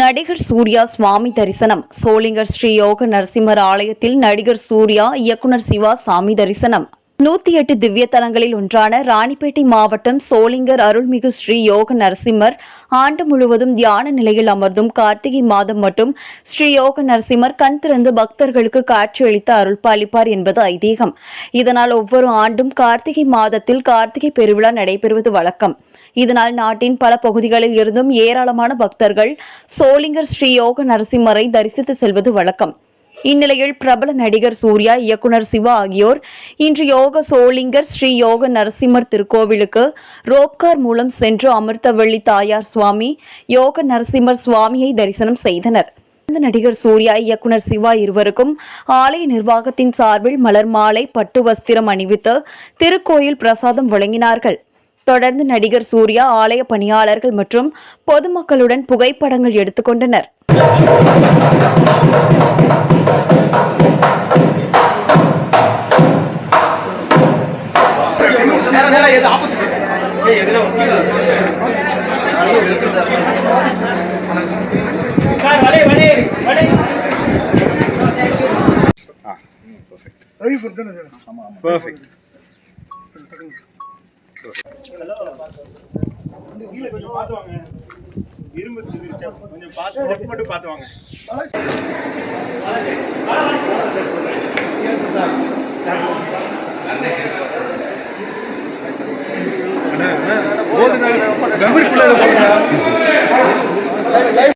நடிகர் சூர்யா சுவாமி தரிசனம். சோளிங்கர் ஸ்ரீ யோக நரசிம்மர் ஆலயத்தில் நடிகர் சூர்யா இயக்குனர் சிவா சாமி தரிசனம். நூத்தி எட்டு திவ்ய தலங்களில் ஒன்றான ராணிப்பேட்டை மாவட்டம் சோளிங்கர் அருள்மிகு ஸ்ரீ யோக நரசிம்மர் ஆண்டு முழுவதும் தியான நிலையில் அமர்ந்தும் கார்த்திகை மாதம் மட்டும் ஸ்ரீ யோக நரசிம்மர் கண் திறந்து பக்தர்களுக்கு காட்சியளித்து அருள் பாலிப்பார் என்பது ஐதீகம். இதனால் ஒவ்வொரு ஆண்டும் கார்த்திகை மாதத்தில் கார்த்திகை பெருவிழா நடைபெறுவது வழக்கம். இதனால் நாட்டின் பல பகுதிகளில் இருந்தும் ஏராளமான பக்தர்கள் சோளிங்கர் ஸ்ரீ யோக நரசிம்மரை தரிசித்து செல்வது வழக்கம். இந்நிலையில் பிரபல நடிகர் சூர்யா இயக்குனர் சிவா ஆகியோர் இன்று யோக சோளிங்கர் ஸ்ரீ யோக நரசிம்மர் திருக்கோவிலுக்கு ரோப்கார் மூலம் சென்று அமிர்தவள்ளி தாயார் சுவாமி யோக நரசிம்மர் சுவாமியை தரிசனம் செய்தனர். நடிகர் சூர்யா இயக்குனர் சிவா இருவருக்கும் ஆலய நிர்வாகத்தின் சார்பில் மலர் மாலை பட்டு வஸ்திரம் அணிவித்து திருக்கோயில் பிரசாதம் வழங்கினார்கள். தொடர்ந்து நடிகர் சூர்யா ஆலய பணியாளர்கள் மற்றும் பொதுமக்களுடன் புகைப்படங்கள் எடுத்துக்கொண்டனர் சார் பர்ஃபெக்ட் கீழே கொஞ்சம் பார்த்து வாங்க இரும்பு கொஞ்சம் பார்த்து ஸ்டெப் மட்டும் பார்த்து வாங்க பிள்ளை போடுங்க